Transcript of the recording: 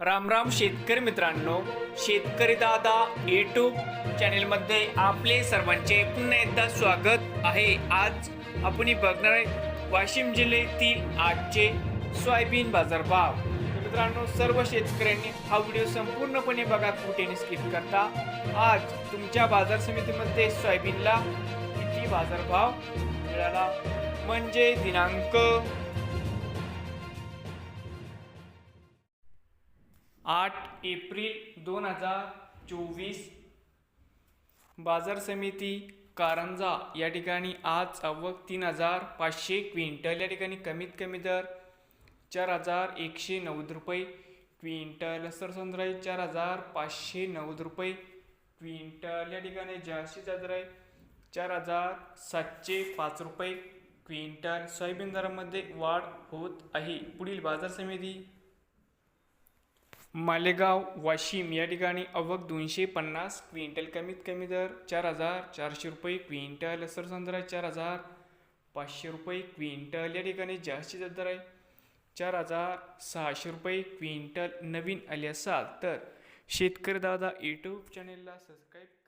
रामराम शेतकरी मित्रांनो शेतकरी दादा यूट्यूब चॅनेलमध्ये आपले सर्वांचे पुन्हा एकदा स्वागत आहे. आज आपण बघणार आहे वाशिम जिल्ह्यातील आजचे सोयाबीन बाजारभाव. मित्रांनो सर्व शेतकऱ्यांनी हा व्हिडिओ संपूर्णपणे बघा कुठेने स्किप करता. आज तुमच्या बाजार समितीमध्ये सोयाबीनला किती बाजारभाव मिळाला? म्हणजे दिनांक आठ एप्रिल दोन हजार चोवीस. बाजार समिती कारंजा या ठिकाणी आज आवक तीन हजार पाचशे क्विंटल या ठिकाणी कमीत कमी दर चार हजार एकशे नव्वद रुपये क्विंटल. सरसंद्र चार हजार पाचशे नव्वद रुपये क्विंटल या ठिकाणी. जास्तीत दर आहे चार हजार सातशे पाच रुपये क्विंटल. सोयाबीन दरामध्ये वाढ होत आहे. पुढील बाजार समिती मालेगाव वाशिम या ठिकाणी अवक दोनशे पन्नास क्विंटल. कमीत कमी दर चार हजार चारशे रुपये क्विंटल. सरसंद्रा चार हजार पाचशे रुपये क्विंटल. या ठिकाणी जास्तीत दर आहे चार हजार सहाशे रुपये क्विंटल. नवीन आले असाल तर शेतकरी दादा यूट्यूब चॅनेलला सबस्क्राईब